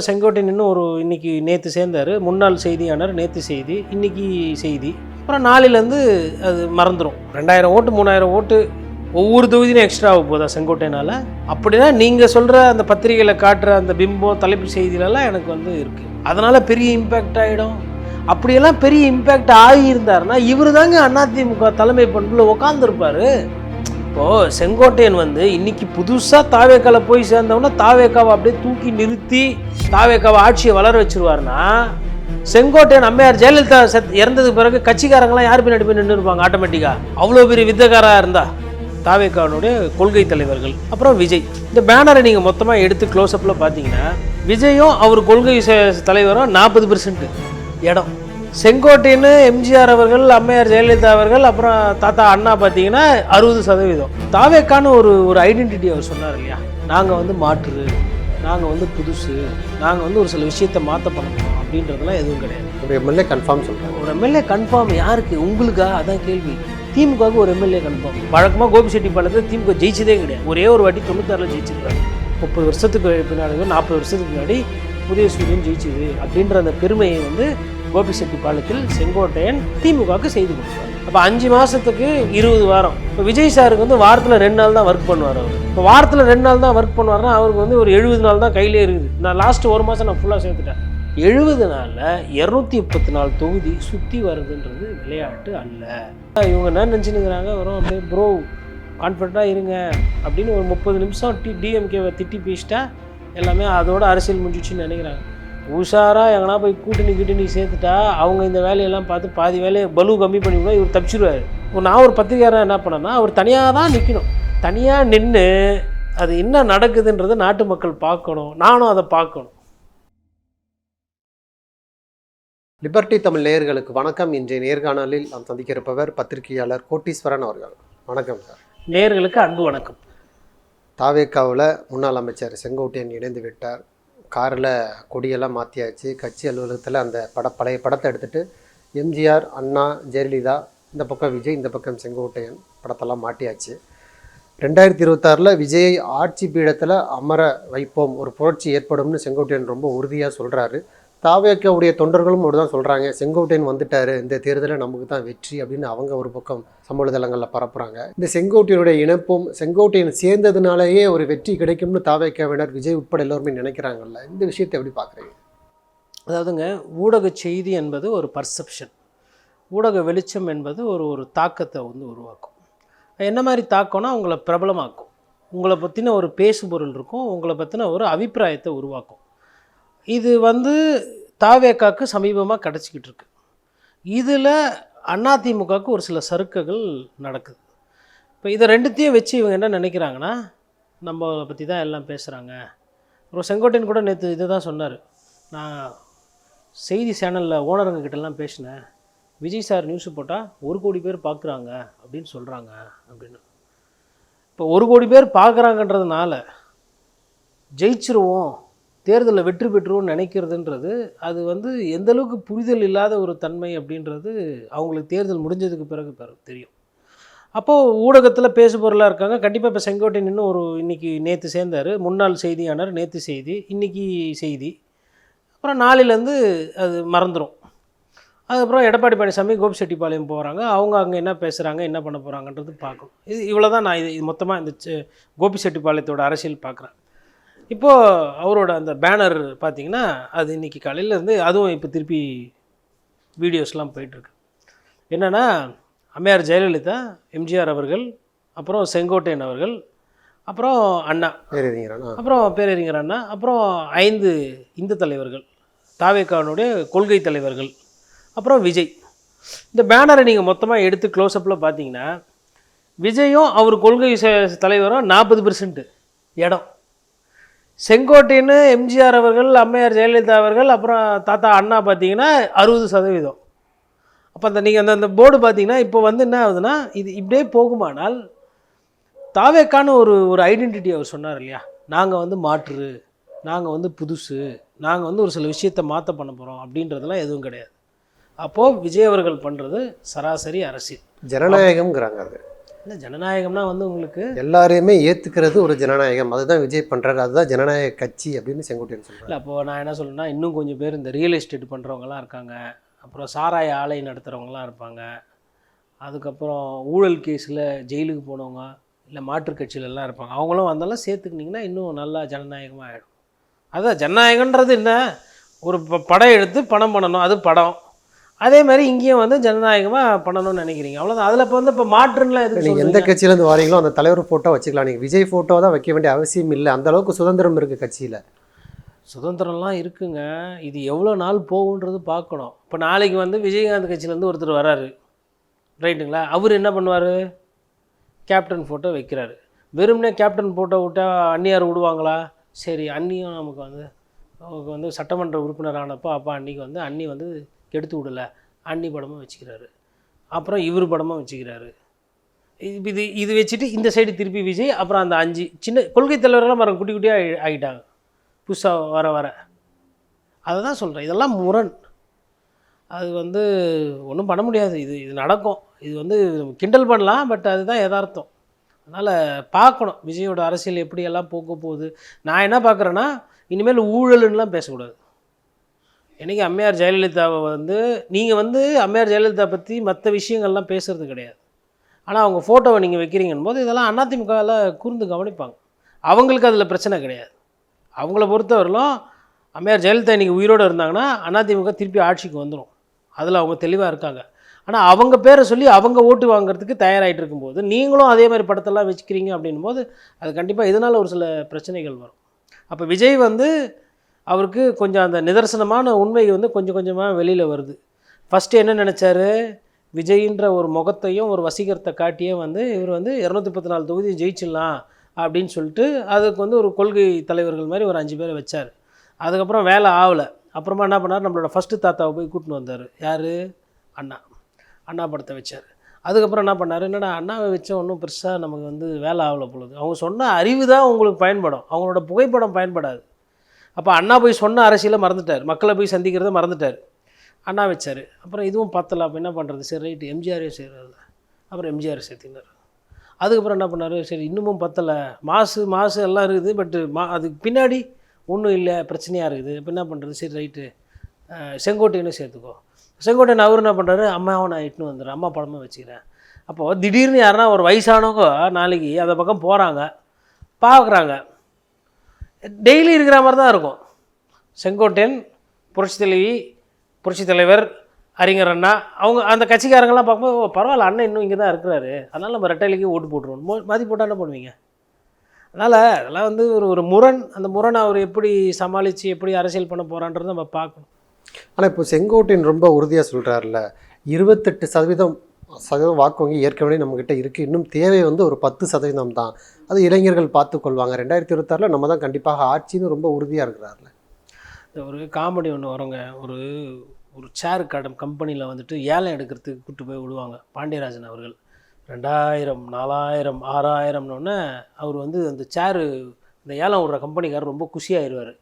செங்கோட்டையன் இன்னும் ஒரு இன்னைக்கு நேற்று சேர்ந்தார். முன்னாள் செய்தியானார் நேற்று செய்தி இன்னைக்கு செய்தி. அப்புறம் நாளிலேருந்து அது மறந்துடும் ரெண்டாயிரம் ஓட்டு மூணாயிரம் ஓட்டு ஒவ்வொரு தொகுதியும் எக்ஸ்ட்ரா ஆக போதா செங்கோட்டையனால்? அப்படின்னா நீங்கள் சொல்கிற அந்த பத்திரிகையில் காட்டுற அந்த பிம்பம் தலைப்பு செய்தியிலலாம் எனக்கு வந்து இருக்குது அதனால் பெரிய இம்பேக்ட் ஆகிடும் அப்படியெல்லாம் பெரிய இம்பேக்ட் ஆகியிருந்தாருன்னா இவர் தாங்க அதிமுக தலைமை பண்பில் உட்காந்துருப்பார் இப்போது செங்கோட்டையன் வந்து இன்னைக்கு புதுசாக தாவேக்கால போய் சேர்ந்தவொடனே தாவேக்காவை அப்படியே தூக்கி நிறுத்தி தாவேக்காவை ஆட்சியை வளர வச்சிருவாருன்னா செங்கோட்டையன் அம்மையார் ஜெயலலிதா செத் இறந்ததுக்கு பிறகு கட்சிக்காரங்களாம் யார் பின்னாடி போய் நின்று இருப்பாங்க? ஆட்டோமேட்டிக்காக அவ்வளோ பெரிய வித்தகாராக இருந்தா தாவேக்கானுடைய கொள்கை தலைவர்கள். அப்புறம் விஜய். இந்த பேனரை நீங்கள் மொத்தமாக எடுத்து க்ளோஸ்அப்பில் பார்த்தீங்கன்னா விஜயும் அவர் கொள்கை தலைவரும் நாற்பது பெர்சன்ட் இடம். செங்கோட்டையன் எம்ஜிஆர் அவர்கள் அம்மையார் ஜெயலலிதா அவர்கள் அப்புறம் தாத்தா அண்ணா பார்த்தீங்கன்னா அறுபது சதவீதம். தாவேக்கான்னு ஒரு ஒரு ஐடென்டிட்டி அவர் சொன்னார் இல்லையா? நாங்கள் வந்து மாற்று நாங்கள் வந்து புதுசு நாங்கள் வந்து ஒரு சில விஷயத்தை மாற்ற பண்ணணும் அப்படின்றதெல்லாம் எதுவும் கிடையாது. ஒரு எம்எல்ஏ கன்ஃபார்ம் சொல்கிறாங்க ஒரு எம்எல்ஏ கன்ஃபார்ம் யாருக்கு? உங்களுக்கா? அதான் கேள்வி. திமுகவுக்கு ஒரு எம்எல்ஏ கன்ஃபார்ம் வழக்கமாக கோபிச்செட்டிப்பாளையத்தில் திமுக ஜெயிச்சதே கிடையாது. ஒரே ஒரு வாட்டி தொண்ணூத்தாறில் ஜெயிச்சிருக்காங்க முப்பது வருஷத்துக்கு பின்னாடி நாற்பது வருஷத்துக்கு முன்னாடி புதிய சூரியன் ஜெயிச்சுது அப்படின்ற அந்த பெருமையை வந்து கோபிச்செட்டிப்பாளையத்தில் செங்கோட்டையன் திமுகவுக்கு செய்து கொடுத்தார் அப்போ அஞ்சு மாதத்துக்கு இருபது வாரம். இப்போ விஜய் சாருக்கு வந்து வாரத்தில் ரெண்டு நாள் தான் ஒர்க் பண்ணுவார் அவர். இப்போ வாரத்தில் ரெண்டு நாள் தான் ஒர்க் பண்ணுவார்னா அவருக்கு வந்து ஒரு எழுபது நாள் தான் கையிலே இருக்குது. நான் லாஸ்ட் ஒரு மாதம் நான் ஃபுல்லாக சேர்த்துட்டேன். எழுபது நாளில் இரநூத்தி முப்பத்தி நாலு தொகுதி சுற்றி வருதுன்றது விளையாட்டு அல்ல. இவங்க என்ன நினச்சினுங்கிறாங்க வரும் அப்படியே ப்ரோ கான்ஃபிடண்ட்டாக இருங்க அப்படின்னு ஒரு முப்பது நிமிஷம் டி டிஎம்கேவை திட்டி பேசிட்டா எல்லாமே அதோட அரசியல் முடிஞ்சிச்சுன்னு நினைக்கிறாங்க. உஷாராக எங்கன்னா போய் கூட்டணி கிட்டணி சேர்த்துட்டா அவங்க இந்த வேலையெல்லாம் பார்த்து பாதி வேலையை பலு கம்மி பண்ணி கூட இவர் தப்பிச்சிருவார். நான் ஒரு பத்திரிகையாளர் என்ன பண்ணேன்னா அவர் தனியாக தான் நிற்கணும் தனியாக நின்று அது என்ன நடக்குதுன்றதை நாட்டு மக்கள் பார்க்கணும். நானும் அதை பார்க்கணும். லிபர்டி தமிழ் நேயர்களுக்கு வணக்கம். இன்றைய நேர்காணலில் நாம் சந்திக்க இருப்பவர் பத்திரிகையாளர் கோட்டீஸ்வரன் அவர்கள். வணக்கம் சார். நேயர்களுக்கு அன்பு வணக்கம். தாவேக்காவில் முன்னாள் அமைச்சர் செங்கோட்டையன் இணைந்து விட்டார். காரில் கொடியெல்லாம் மாற்றியாச்சு கட்சி அலுவலகத்தில் அந்த பட பழைய படத்தை எடுத்துகிட்டு எம்ஜிஆர் அண்ணா ஜெயலலிதா இந்த பக்கம் விஜய் இந்த பக்கம் செங்கோட்டையன் படத்தெல்லாம் மாட்டியாச்சு. ரெண்டாயிரத்தி இருபத்தாறில் விஜயை ஆட்சி பீடத்தில் அமர வைப்போம். ஒரு புரட்சி ஏற்படும்னு செங்கோட்டையன் ரொம்ப உறுதியாக சொல்கிறாரு தாவேக்காவுடைய தொண்டர்களும் அப்படி தான் சொல்கிறாங்க செங்கோட்டையன் வந்துட்டார். இந்த தேர்தலில் நமக்கு தான் வெற்றி அப்படின்னு அவங்க ஒரு பக்கம் சமூக தளங்களில் பரப்புகிறாங்க இந்த செங்கோட்டையனுடைய இணைப்பும் செங்கோட்டையன் சேர்ந்ததுனாலேயே ஒரு வெற்றி கிடைக்கும்னு தாவேக்காவினர் விஜய் உட்பட எல்லோருமே நினைக்கிறாங்கல்ல. இந்த விஷயத்தை எப்படி பார்க்குறீங்க? அதாவதுங்க ஊடக செய்தி என்பது ஒரு பர்செப்ஷன் ஊடக வெளிச்சம் என்பது ஒரு ஒரு தாக்கத்தை வந்து உருவாக்கும். என்ன மாதிரி தாக்கம்னா உங்களை பிரபலமாக்கும். உங்களை பற்றின ஒரு பேசுபொருள் இருக்கும். உங்களை பற்றின ஒரு அபிப்பிராயத்தை உருவாக்கும். இது வந்து தாவேக்காக்கு சமீபமாக கிடச்சிக்கிட்டு இருக்கு. இதில் அதிமுகவுக்கு ஒரு சில சறுக்குகள் நடக்குது. இப்போ இதை ரெண்டுத்தையும் வச்சு இவங்க என்ன நினைக்கிறாங்கன்னா நம்ம பற்றி தான் எல்லாம் பேசுகிறாங்க அப்புறம் செங்கோட்டையன் கூட நேற்று இதை தான் சொன்னார். நான் செய்தி சேனலில் ஓனருங்கக்கிட்டலாம் பேசினேன். விஜய் சார் நியூஸ் போட்டால் ஒரு கோடி பேர் பார்க்குறாங்க அப்படின்னு சொல்கிறாங்க அப்படின்னு. இப்போ ஒரு கோடி பேர் பார்க்குறாங்கன்றதுனால ஜெயிச்சிருவோம். தேர்தலில் வெற்றி பெற்றுவோம் நினைக்கிறதுன்றது அது வந்து எந்த அளவுக்கு புரிதல் இல்லாத ஒரு தன்மை அப்படின்றது அவங்களுக்கு தேர்தல் முடிஞ்சதுக்கு பிறகு தெரியும். அப்போது ஊடகத்தில் பேசுபொருளாக இருக்காங்க. கண்டிப்பாக இப்போ செங்கோட்டையன் இன்னும் ஒரு இன்றைக்கி நேற்று சேர்ந்தார். முன்னாள் செய்தியானார் நேற்று செய்தி இன்றைக்கி செய்தி. அப்புறம் நாளிலேருந்து அது மறந்துடும் அதுக்கப்புறம் எடப்பாடி பழனிசாமி கோபிச்செட்டிப்பாளையம் போகிறாங்க அவங்க அங்கே என்ன பேசுகிறாங்க என்ன பண்ண போகிறாங்கன்றது பார்க்கணும். இது இவ்வளோ தான் நான் இது இது மொத்தமாக இந்த செ- கோபிச்செட்டிப்பாளையத்தோட அரசியல் பார்க்குறேன். இப்போது அவரோட அந்த பேனர் பார்த்தீங்கன்னா அது இன்னைக்கு காலையில இருந்து அதுவும் இப்போ திருப்பி வீடியோஸ்லாம் போயிட்டுருக்கு. என்னென்னா அம்மையார் ஜெயலலிதா எம்ஜிஆர் அவர்கள் அப்புறம் செங்கோட்டையன் அவர்கள் அப்புறம் அண்ணா பேரறிஞரா அப்புறம் பேரறிஞர் அண்ணா அப்புறம் ஐந்து இந்து தலைவர்கள் தாவேக்கானுடைய கொள்கை தலைவர்கள் அப்புறம் விஜய். இந்த பேனரை நீங்கள் மொத்தமாக எடுத்து க்ளோஸ்அப்பில் பார்த்தீங்கன்னா விஜயும் அவர் கொள்கை தலைவரும் நாற்பது பெர்சன்ட் இடம். செங்கோட்டைன்னு எம்ஜிஆர் அவர்கள் அம்மையார் ஜெயலலிதா அவர்கள் அப்புறம் தாத்தா அண்ணா பார்த்தீங்கன்னா அறுபது சதவீதம். அப்போ அந்த நீங்கள் அந்த அந்த போர்டு பார்த்தீங்கன்னா இப்போ வந்து என்ன ஆகுதுன்னா இது இப்படியே போகுமானால் தாவேக்கான ஒரு ஒரு ஐடென்டிட்டி அவர் சொன்னார் இல்லையா? நாங்கள் வந்து மாற்று நாங்கள் வந்து புதுசு நாங்கள் வந்து ஒரு சில விஷயத்தை மாற்ற பண்ண போகிறோம் அப்படின்றதெல்லாம் எதுவும் கிடையாது. அப்போது விஜய் அவர்கள் பண்ணுறது சராசரி அரசியல். ஜனநாயகம்ங்கிறாங்க அது. இல்லை ஜனநாயகம்னா வந்து உங்களுக்கு எல்லாரையுமே ஏத்துக்கிறது ஒரு ஜனநாயகம். அதுதான் விஜய் பண்றாரு. அதுதான் ஜனநாயக கட்சி அப்படின்னு செங்கோட்டையன் சொல்றாரு. இல்லை அப்போது நான் என்ன சொல்றேன்னா இன்னும் கொஞ்சம் பேர் இந்த ரியல் எஸ்டேட் பண்ணுறவங்கலாம் இருக்காங்க. அப்புறம் சாராய ஆலை நடத்துகிறவங்களாம் இருப்பாங்க. அதுக்கப்புறம் ஊழல் கேஸில் ஜெயிலுக்கு போனவங்க இல்லை மாற்றுக் கட்சியிலலாம் இருப்பாங்க. அவங்களும் வந்தாலும் சேர்த்துக்கிட்டிங்கன்னா இன்னும் நல்லா ஜனநாயகமாக ஆகிடும் அதான் ஜனநாயகன்றது என்ன? ஒரு ப- படம் எடுத்து பணம் பண்ணணும். அது படம். அதே மாதிரி இங்கேயும் வந்து ஜனநாயகமாக பண்ணணும்னு நினைக்கிறீங்க. அவ்வளோதான் அதில் இப்போ வந்து இப்போ மாற்றுன்னுலாம் எதுக்கு நீங்க எந்த? கட்சியிலேருந்து வாரீங்களோ அந்த தலைவர் போட்டோ வச்சுக்கலாம். நீங்க விஜய் போட்டோ தான் வைக்க வேண்டிய அவசியம் இல்லை. அந்த அளவுக்கு சுதந்திரம் இருக்கு கட்சியில. சுதந்திரம்லாம் இருக்குங்க. இது எவ்வளோ நாள் போகுன்றது பார்க்கணும். இப்போ நாளைக்கு வந்து விஜயகாந்த் கட்சியிலேருந்து ஒருத்தர் வராரு. ரைட்டுங்களா? அவர் என்ன பண்ணுவார்? கேப்டன் ஃபோட்டோ வைக்கிறாரு. வெறுமனே கேப்டன் ஃபோட்டோ விட்டா அந்நியார் விடுவாங்களா? சரி அண்ணியும் நமக்கு வந்து அவங்க வந்து சட்டமன்ற உறுப்பினர் ஆனப்போ அப்போ அன்னிக்கு வந்து அண்ணி வந்து கெடுத்து விடல. அண்ணி படமும் வச்சுக்கிறாரு. அப்புறம் இவர் படமும் வச்சுக்கிறாரு. இது இது இது வச்சுட்டு இந்த சைடு திருப்பி விஜய் அப்புறம் அந்த அஞ்சு சின்ன கொள்கை தலைவரெல்லாம் மரம் குட்டி குட்டியாக ஆகிட்டாங்க புதுசாக வர வர. அதை தான் சொல்கிறேன் இதெல்லாம் முரண். அது வந்து ஒன்றும் பண்ண முடியாது. இது இது நடக்கும். இது வந்து கிண்டல் பண்ணலாம் பட் அதுதான் யதார்த்தம். அதனால் பார்க்கணும். விஜயோட அரசியல் எப்படியெல்லாம் போக போகுது. நான் என்ன பார்க்குறேன்னா இனிமேல் ஊழலுன்னெலாம் பேசக்கூடாது. இன்றைக்கி அம்மையார் ஜெயலலிதாவை வந்து நீங்கள் வந்து அம்மையார் ஜெயலலிதா பற்றி மற்ற விஷயங்கள்லாம் பேசுறது கிடையாது. ஆனால் அவங்க ஃபோட்டோவை நீங்கள் வைக்கிறீங்கன்னு போது இதெல்லாம் அதிமுகவில் கூர்ந்து கவனிப்பாங்க. அவங்களுக்கு அதில் பிரச்சனை கிடையாது. அவங்கள பொறுத்தவரையிலும் அம்மையார் ஜெயலலிதா இன்னைக்கு உயிரோடு இருந்தாங்கன்னா அதிமுக திருப்பி ஆட்சிக்கு வந்துடும் அதில் அவங்க தெளிவாக இருக்காங்க. ஆனால் அவங்க பேரை சொல்லி அவங்க ஓட்டு வாங்குறதுக்கு தயாராகிட்டு இருக்கும்போது நீங்களும் அதே மாதிரி படத்தெல்லாம் வச்சுக்கிறீங்க அப்படின்னும் போது அது கண்டிப்பாக இதனால் ஒரு சில பிரச்சனைகள் வரும். அப்போ விஜய் வந்து அவருக்கு கொஞ்சம் அந்த நிதர்சனமான உண்மை வந்து கொஞ்சம் கொஞ்சமாக வெளியில் வருது. ஃபஸ்ட்டு என்ன நினச்சாரு? விஜய்ன்ற ஒரு முகத்தையும் ஒரு வசீகரத்தை காட்டியே வந்து இவர் வந்து இரநூத்தி பத்து நாலு தொகுதியும் ஜெயிச்சிடலாம் அப்படின்னு சொல்லிட்டு அதுக்கு வந்து ஒரு கொள்கை தலைவர்கள் மாதிரி ஒரு அஞ்சு பேரை வச்சார். அதுக்கப்புறம் வேலை ஆகலை. அப்புறமா என்ன பண்ணார்? நம்மளோட ஃபஸ்ட்டு தாத்தாவை போய் கூட்டின்னு வந்தார். யார்? அண்ணா. அண்ணா படத்தை வச்சார். அதுக்கப்புறம் என்ன பண்ணார்? என்னடா அண்ணாவை வச்ச ஒன்றும் பெருசாக நமக்கு வந்து வேலை ஆகலை பொழுது அவங்க சொன்ன அறிவு தான் உங்களுக்கு பயன்படும். அவங்களோட புகைப்படம் பயன்படாது. அப்போ அண்ணா போய் சொன்ன அரசியலை மறந்துட்டார். மக்களை போய் சந்திக்கிறத மறந்துட்டார். அண்ணா வச்சார். அப்புறம் இதுவும் பத்தலை. அப்போ என்ன பண்ணுறது சரி ரைட்டு. எம்ஜிஆரே செய்கிறது அப்புறம் எம்ஜிஆர் சேர்த்தினார். அதுக்கப்புறம் என்ன பண்ணார்? சரி இன்னமும் பத்தலை. மாசு மாசு எல்லாம் இருக்குது. பட்டு மா அதுக்கு பின்னாடி ஒன்றும் இல்லை. பிரச்சனையாக இருக்குது. இப்போ என்ன பண்ணுறது சரி ரைட்டு. செங்கோட்டையனும் சேர்த்துக்கோ. செங்கோட்டையன் அவர் என்ன பண்ணுறாரு அம்மாவை நான் இட்டுன்னு வந்துடுறேன் அம்மா படமாக வச்சுக்கிறேன். அப்போது திடீர்னு யாருன்னா ஒரு வயசானவங்க நாளைக்கு அந்த பக்கம் போகிறாங்க பார்க்குறாங்க டெய்லி இருக்கிற மாதிரி தான் இருக்கும். செங்கோட்டையன் புரட்சி தலைவி புரட்சி தலைவர் அறிஞர் அண்ணா அவங்க அந்த கட்சிக்காரங்கெல்லாம் பார்க்கும்போது பரவாயில்ல அண்ணன் இன்னும் இங்கே தான் இருக்கிறாரு. அதனால் நம்ம ரெட்டைலிக்கு ஓட்டு போட்டுருவோம். மோ மதி போட்டால் என்ன பண்ணுவீங்க? அதனால் அதெல்லாம் வந்து ஒரு ஒரு முரண் அந்த முரண் அவர் எப்படி சமாளித்து எப்படி அரசியல் பண்ண போகிறான்றதை நம்ம பார்க்கணும். ஆனால் இப்போ செங்கோட்டையன் ரொம்ப உறுதியாக சொல்கிறாருல இருபத்தெட்டு சதவீதம் சதவீதம் வாக்கு வங்கி ஏற்கனவே நம்மக்கிட்ட இருக்குது இன்னும் தேவை வந்து ஒரு பத்து சதவீதம் தான். அது இளைஞர்கள் பார்த்துக்கொள்வாங்க ரெண்டாயிரத்தி இருபத்தாறில் நம்ம தான் கண்டிப்பாக ஆட்சின்னு ரொம்ப உறுதியாக இருக்கிறாருல. இந்த ஒரு காமெடி ஒன்று வருங்க. ஒரு ஒரு சேர் கடம் கம்பெனியில் வந்துட்டு ஏலம் எடுக்கிறதுக்கு கூப்பிட்டு போய் விடுவாங்க. பாண்டியராஜன் அவர்கள். ரெண்டாயிரம் நாலாயிரம் ஆறாயிரம்னோடனே அவர் வந்து அந்த சேரு இந்த ஏலம் விடுற கம்பெனிக்காரர் ரொம்ப குஷியாயிருவார்.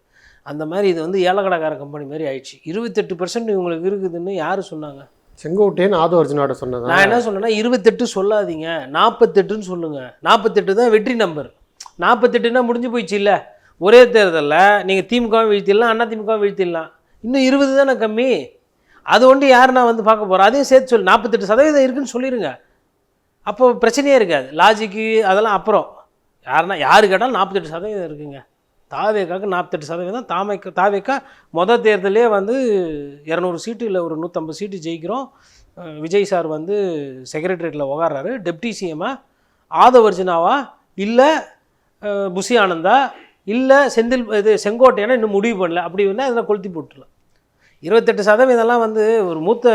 அந்த மாதிரி இது வந்து ஏலக்கடைக்கார கம்பெனி மாதிரி ஆயிடுச்சு. இருபத்தெட்டு பர்சன்ட் இவங்களுக்கு இருக்குதுன்னு யார் சொன்னாங்க? செங்கோட்டையன் ஆது அர்ஜுனோட சொன்னது? நான் என்ன சொன்னேன்னா இருபத்தெட்டு சொல்லாதீங்க. நாற்பத்தெட்டுன்னு சொல்லுங்கள் நாற்பத்தெட்டு தான் வெற்றி நம்பர் நாற்பத்தெட்டுனா முடிஞ்சு போயிடுச்சு இல்லை? ஒரே தேர்தலில் நீங்கள் திமுகவும் வீழ்த்திடலாம் அண்ணா திமுகவும் வீழ்த்திடலாம். இன்னும் இருபது தானே கம்மி? அது ஒன்று யார் நான் வந்து பார்க்க போகிறேன் அதையும் சேர்த்து சொல்லு. நாற்பத்தெட்டு சதவீதம் இருக்குன்னு சொல்லிடுங்க அப்போ பிரச்சனையே இருக்காது. லாஜிக்கு அதெல்லாம் அப்புறம். யாருன்னா யாரு கேட்டாலும் நாற்பத்தெட்டு சதவீதம் இருக்குங்க. தாவேக்காக்கு நாற்பத்தெட்டு சதவீதம் தாமைக்கு தாவேக்கா மொதல் தேர்தலே வந்து இரநூறு சீட்டு இல்லை ஒரு நூற்றம்பது சீட்டு ஜெயிக்கிறோம். விஜய் சார் வந்து செக்ரட்டரியேட்டில் உகாடுறாரு டெப்டி சிஎம்மா ஆதவர்ஜினாவா இல்லை புஷி ஆனந்தா இல்லை செந்தில் இது செங்கோட்டையனா இன்னும் முடிவு பண்ணல. அப்படி வேணால் அதில் கொளுத்தி போட்டுடலாம். இருபத்தெட்டு சதவீதம்லாம் வந்து ஒரு மூத்த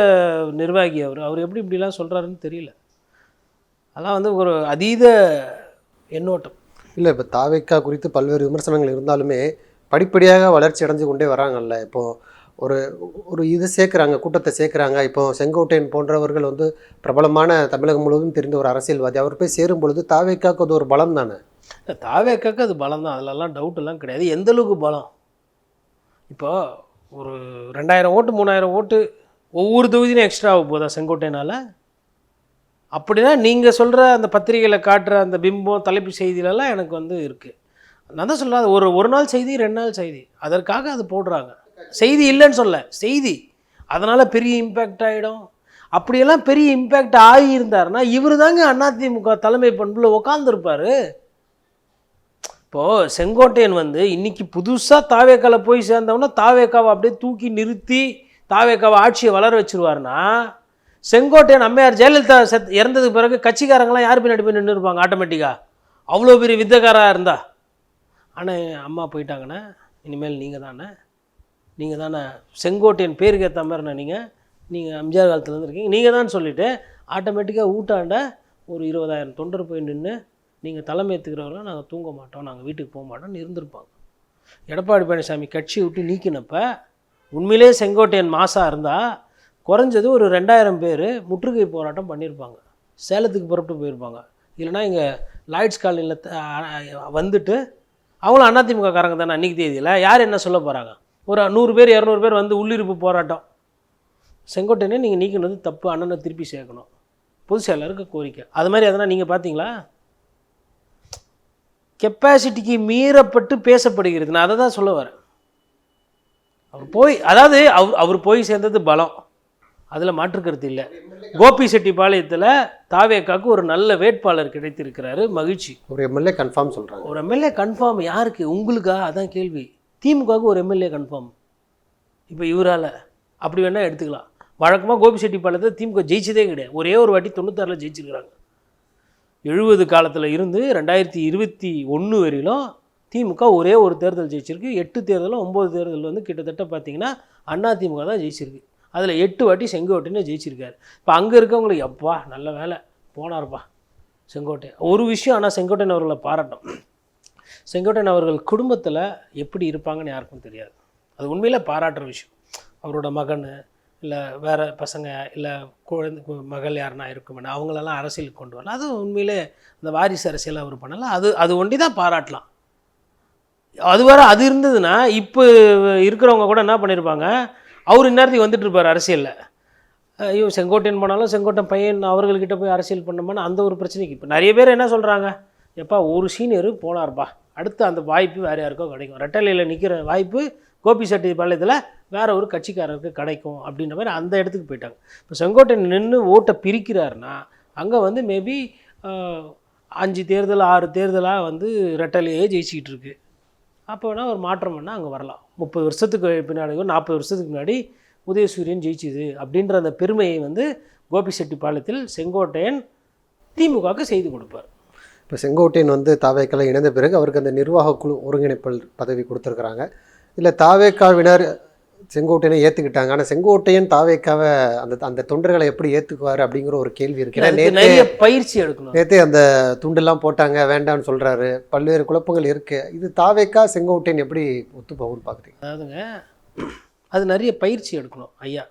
நிர்வாகி அவர். அவர் எப்படி இப்படிலாம் சொல்கிறாருன்னு தெரியல. அதெல்லாம் வந்து ஒரு அதீத எண்ணோட்டம். இல்லை இப்போ தாவேக்கா குறித்து பல்வேறு விமர்சனங்கள் இருந்தாலுமே படிப்படியாக வளர்ச்சி அடைஞ்சு கொண்டே வராங்கல்ல. இப்போ ஒரு ஒரு இது சேர்க்குறாங்க கூட்டத்தை சேர்க்குறாங்க. இப்போ செங்கோட்டையன் போன்றவர்கள் வந்து பிரபலமான தமிழகம் முழுவதும் தெரிந்த ஒரு அரசியல்வாதி. அவர் போய் சேரும் பொழுது தாவேக்காக்கு அது ஒரு பலம் தானே? தாவேக்காக்கு அது பலம் தான். அதிலலாம் டவுட்டெல்லாம் கிடையாது. எந்த அளவுக்கு பலம்? இப்போ ஒரு ரெண்டாயிரம் ஓட்டு மூணாயிரம் ஓட்டு ஒவ்வொரு தொகுதியும் எக்ஸ்ட்ரா ஆக போதா செங்கோட்டையனால்? அப்படின்னா நீங்கள் சொல்கிற அந்த பத்திரிகையில் காட்டுற அந்த பிம்பம் தலைப்பு செய்தியிலலாம் எனக்கு வந்து இருக்குது நான் தான் சொல்கிறேன் ஒரு ஒரு நாள் செய்தி ரெண்டு நாள் செய்தி. அதற்காக அது போடுறாங்க. செய்தி இல்லைன்னு சொல்ல செய்தி. அதனால் பெரிய இம்பேக்ட் ஆகிடும் அப்படியெல்லாம் பெரிய இம்பேக்ட் ஆகியிருந்தாருன்னா இவர் தாங்க அதிமுக தலைமை பண்பில் உட்காந்துருப்பார் இப்போது செங்கோட்டையன் வந்து இன்றைக்கி புதுசாக தாவேக்காவில் போய் சேர்ந்தவொன்னே தாவேக்காவை அப்படியே தூக்கி நிறுத்தி தாவேக்காவை ஆட்சியை வளர வச்சுருவாருன்னா செங்கோட்டையன் அம்மையார் ஜெயலலிதா செத் இறந்ததுக்கு பிறகு கட்சிக்காரங்களாம் யார் பின்னாடி போய் நின்று இருப்பாங்க? ஆட்டோமேட்டிக்காக அவ்வளோ பெரிய வித்தக்காராக இருந்தா? ஆனால் அம்மா போயிட்டாங்கண்ணே. இனிமேல் நீங்கள் தானே நீங்கள் தானே செங்கோட்டையன் பேருக்கு ஏற்ற மாதிரிண்ணே நீங்கள் நீங்கள் எம்ஜிஆர் காலத்துலேருந்து இருக்கீங்க. நீங்கள் தான் சொல்லிவிட்டு ஆட்டோமேட்டிக்காக ஊட்டாண்ட ஒரு இருபதாயிரம் தொண்டர் போய் நின்று நீங்கள் தலைமை ஏற்றுக்கிறவங்களாம் நாங்கள் தூங்க மாட்டோம். நாங்கள் வீட்டுக்கு போக மாட்டோம்னு இருந்திருப்பாங்க. எடப்பாடி பழனிசாமி கட்சி விட்டு நீக்கினப்போ உண்மையிலே செங்கோட்டையன் மாசாக இருந்தால் குறைஞ்சது ஒரு ரெண்டாயிரம் பேர் முற்றுகை போராட்டம் பண்ணியிருப்பாங்க சேலத்துக்கு புறப்பட்டு போயிருப்பாங்க. இல்லைனா இங்கே லாய்ட்ஸ் காலனியில் வந்துட்டு அவங்களும் அதிமுக காரங்க தானே அன்றைக்கி தேதியில். யார் என்ன சொல்ல போகிறாங்க ஒரு நூறு பேர் இரநூறு பேர் வந்து உள்ளிருப்பு போராட்டம். செங்கோட்டையனே நீங்கள் நீக்கினது தப்பு அண்ணனை திருப்பி சேர்க்கணும். பொது செயலருக்கு கோரிக்கை. அது மாதிரி எதனா நீங்கள் பார்த்தீங்களா கெப்பாசிட்டிக்கு மீறப்பட்டு பேசப்படுகிறது. நான் அதை தான் சொல்ல வரேன். அவர் போய் அதாவது அவர் அவர் போய் சேர்ந்தது பலம். அதில் மாற்றுக்கருத்து இல்லை. கோபி செட்டிப்பாளையத்தில் தாவேக்காக்கு ஒரு நல்ல வேட்பாளர் கிடைத்திருக்கிறாரு. மகிழ்ச்சி. ஒரு எம்எல்ஏ கன்ஃபார்ம் சொல்கிறாங்க ஒரு எம்எல்ஏ கன்ஃபார்ம் யாருக்கு? உங்களுக்கா? அதான் கேள்வி. திமுகவுக்கு ஒரு எம்எல்ஏ கன்ஃபார்ம் இப்போ இவரால். அப்படி வேணால் எடுத்துக்கலாம். வழக்கமாக கோபிச்செட்டிப்பாளையத்தை திமுக ஜெயிச்சதே கிடையாது. ஒரே ஒரு வாட்டி தொண்ணூத்தாறில் ஜெயிச்சிருக்கிறாங்க. எழுபது காலத்தில் இருந்து ரெண்டாயிரத்தி இருபத்தி ஒன்று வரையிலும் திமுக ஒரே ஒரு தேர்தல் ஜெயிச்சிருக்கு. எட்டு தேர்தலும் ஒம்பது தேர்தல் வந்து கிட்டத்தட்ட பார்த்தீங்கன்னா அண்ணா திமுக தான் ஜெயிச்சிருக்கு. அதில் எட்டு வாட்டி செங்கோட்டையனே ஜெயிச்சிருக்காரு. இப்போ அங்கே இருக்கவங்களுக்கு எப்பா நல்ல வேலை. போனார்ப்பா செங்கோட்டை. ஒரு விஷயம் ஆனால் செங்கோட்டையன் அவர்களை பாராட்டும் செங்கோட்டையன் அவர்கள் குடும்பத்தில் எப்படி இருப்பாங்கன்னு யாருக்கும் தெரியாது. அது உண்மையில் பாராட்டுற விஷயம். அவரோட மகன் இல்லை வேறு பசங்க இல்லை குழந்தை மகள் யாருனா இருக்குமென அவங்களெல்லாம் அரசியலுக்கு கொண்டு வரலாம். அது உண்மையிலே அந்த வாரிசு அரசியல் அவர் பண்ணலாம். அது அது ஒண்டி தான் பாராட்டலாம். அது வேறு அது இருந்ததுன்னா இப்போ இருக்கிறவங்க கூட என்ன பண்ணியிருப்பாங்க அவர் இந்நேரத்துக்கு வந்துட்டு இருப்பார் அரசியலில். ஐயோ செங்கோட்டையன் போனாலும் செங்கோட்டன் பையன் அவர்கள்கிட்ட போய் அரசியல் பண்ணோம்னா அந்த ஒரு பிரச்சனைக்கு. இப்போ நிறைய பேர் என்ன சொல்கிறாங்க எப்பா ஒரு சீனியர் போனார்ப்பா. அடுத்து அந்த வாய்ப்பு வேறு யாருக்கோ கிடைக்கும். ரெட்டலையில் நிற்கிற வாய்ப்பு கோபி பாளையத்தில் வேற ஒரு கட்சிக்காரருக்கு கிடைக்கும் அப்படின்ற மாதிரி அந்த இடத்துக்கு போயிட்டாங்க. இப்போ செங்கோட்டையன் நின்று ஓட்டை பிரிக்கிறாருன்னா அங்கே வந்து மேபி அஞ்சு தேர்தல் ஆறு தேர்தலாக வந்து ரெட்டலையே ஜெயிச்சிக்கிட்டு இருக்குது அப்போ வேணால் ஒரு மாற்றம் வேணால் அங்கே வரலாம். முப்பது வருஷத்துக்கு பின்னாடி நாற்பது வருஷத்துக்கு முன்னாடி உதயசூரியன் ஜெயிச்சுது அப்படின்ற அந்த பெருமையை வந்து கோபிச்செட்டிப்பாளையத்தில் செங்கோட்டையன் திமுகவுக்கு செய்து கொடுப்பார். இப்போ செங்கோட்டையன் வந்து தாவேக்கலை இணைந்த பிறகு அவருக்கு அந்த நிர்வாக குழு ஒருங்கிணைப்பு பதவி கொடுத்துருக்குறாங்க. இல்லை தாவேக்காவினர் செங்கோட்டையனை ஏற்றுக்கிட்டாங்க ஆனால் செங்கோட்டையன் தாவேக்காவை அந்த அந்த தொண்டர்களை எப்படி ஏற்றுக்குவார் அப்படிங்கிற ஒரு கேள்வி இருக்கு. ஏன்னா நிறைய பயிற்சி எடுக்கணும். நேத்தே அந்த துண்டெல்லாம் போட்டாங்க வேண்டாம்னு சொல்றாரு. பல்வேறு குழப்பங்கள் இருக்கு. இது தாவேக்கா செங்கோட்டையன் எப்படி ஒத்து போகும்னு பார்க்குறீங்க அதாவதுங்க அது நிறைய பயிற்சி எடுக்கணும் ஐயா.